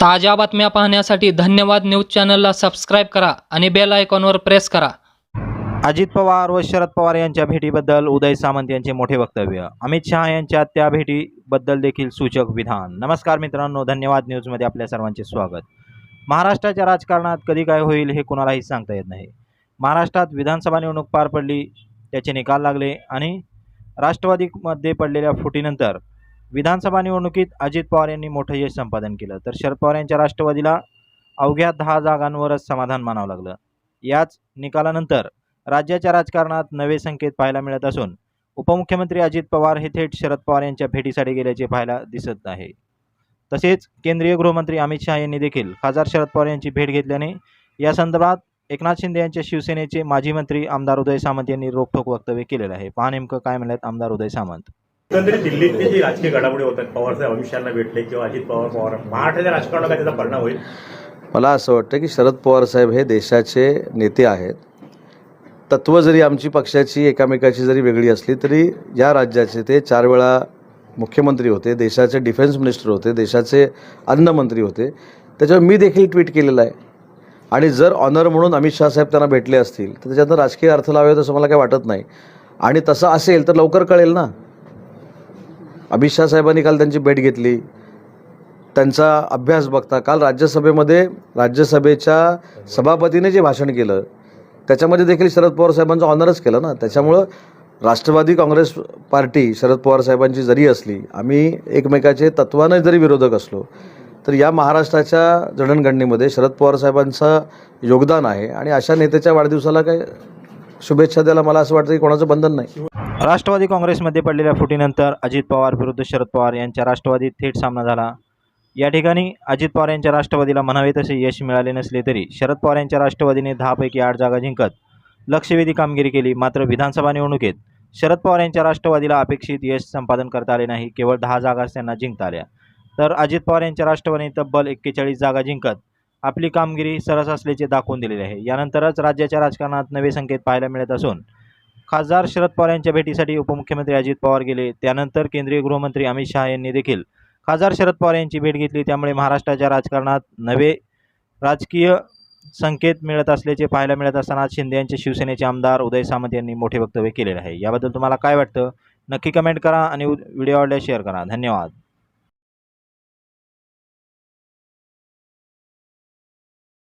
ताज्या बातम्या पाहण्यासाठी धन्यवाद न्यूज चॅनलला सबस्क्राईब करा आणि बेल आयकॉनवर प्रेस करा. अजित पवार व शरद पवार यांच्या भेटीबद्दल उदय सामंत यांचे मोठे वक्तव्य. अमित शहा यांच्या त्या भेटीबद्दल देखील सूचक विधान. नमस्कार मित्रांनो धन्यवाद न्यूजमध्ये आपल्या सर्वांचे स्वागत. महाराष्ट्राच्या राजकारणात कधी काय होईल हे कुणालाही सांगता येत नाही. महाराष्ट्रात विधानसभा निवडणूक पार पडली त्याचे निकाल लागले आणि राष्ट्रवादीमध्ये पडलेल्या फुटीनंतर विधानसभा निवडणुकीत अजित पवार यांनी मोठं यश संपादन केलं तर शरद पवार यांच्या राष्ट्रवादीला अवघ्या दहा जागांवरच समाधान मानावं लागलं. याच निकालानंतर राज्याच्या राजकारणात नवे संकेत पाहायला मिळत असून उपमुख्यमंत्री अजित पवार हे थेट शरद पवार यांच्या भेटीसाठी गेल्याचे पाहायला दिसत आहे. तसेच केंद्रीय गृहमंत्री अमित शहा यांनी देखील खासदार शरद पवार यांची भेट घेतल्याने या संदर्भात एकनाथ शिंदे यांच्या शिवसेनेचे माजी मंत्री आमदार उदय सामंत यांनी रोखोक वक्तव्य केलेलं आहे. पहा नेमकं काय म्हणतात आमदार उदय सामंत. एकंदरीत दिल्लीतली जी राजकीय घडामोडी होतात पवारसाहेब अमित शहाना भेटले किंवा अजित पवार पवार महाराष्ट्राच्या राजकारणाला त्याचा परिणाम होईल? मला असं वाटतं की शरद पवार साहेब हे देशाचे नेते आहेत. तत्त्व जरी आमची पक्षाची एकामेकाची जरी वेगळी असली तरी या राज्याचे ते चार वेळा मुख्यमंत्री होते देशाचे डिफेन्स मिनिस्टर होते देशाचे अन्नमंत्री होते. त्याच्यावर मी देखील ट्विट केलेलं आहे. आणि जर ऑनर म्हणून अमित शाह साहेब त्यांना भेटले असतील तर त्याच्यातनं राजकीय अर्थ लावावे असं मला काही वाटत नाही. आणि तसं असेल तर लवकर कळेल ना. अमित शाह साहेबांनी काल त्यांची भेट घेतली. त्यांचा अभ्यास बघता काल राज्यसभेमध्ये राज्यसभेच्या सभापतीने जे भाषण केलं त्याच्यामध्ये देखील शरद पवार साहेबांचं ऑनरच केलं ना. त्याच्यामुळं राष्ट्रवादी काँग्रेस पार्टी शरद पवार साहेबांची जरी असली आम्ही एकमेकाचे तत्वाने जरी विरोधक असलो तर या महाराष्ट्राच्या जडणघडणीमध्ये शरद पवार साहेबांचं योगदान आहे. आणि अशा नेत्याच्या वाढदिवसाला काय शुभेच्छा द्यायला मला असं वाटतं की कोणाचं बंधन नाही. राष्ट्रवादी काँग्रेसमध्ये पडलेल्या फुटीनंतर अजित पवार विरुद्ध शरद पवार यांच्या राष्ट्रवादीत थेट सामना झाला. या ठिकाणी अजित पवार यांच्या राष्ट्रवादीला म्हणावे तसे यश मिळाले नसले तरी शरद पवार यांच्या राष्ट्रवादीने दहापैकी आठ जागा जिंकत लक्षवेधी कामगिरी केली मात्र विधानसभा निवडणुकीत शरद पवार यांच्या राष्ट्रवादीला अपेक्षित यश संपादन करता आले नाही केवळ दहा जागाच त्यांना जिंकता आल्या. तर अजित पवार यांच्या राष्ट्रवादीने तब्बल एक्केचाळीस जागा जिंकत आपली कामगिरी सरस असल्याचे दाखवून दिलेले आहे. यानंतरच राज्याच्या राजकारणात नवे संकेत पाहायला मिळत असून खासदार शरद पवार यांच्या भेटीसाठी उपमुख्यमंत्री अजित पवार गेले. त्यानंतर केंद्रीय गृहमंत्री अमित शहा यांनी देखील खासदार शरद पवार यांची भेट घेतली. त्यामुळे महाराष्ट्राच्या राजकारणात नवे राजकीय संकेत मिळत असल्याचे पाहायला मिळत असताना शिंदे यांचे शिवसेनेचे आमदार उदय सामंत यांनी मोठे वक्तव्य केलेले आहे. याबद्दल तुम्हाला काय वाटतं? नक्की कमेंट करा आणि व्हिडिओ आवडल्यास शेअर करा. धन्यवाद.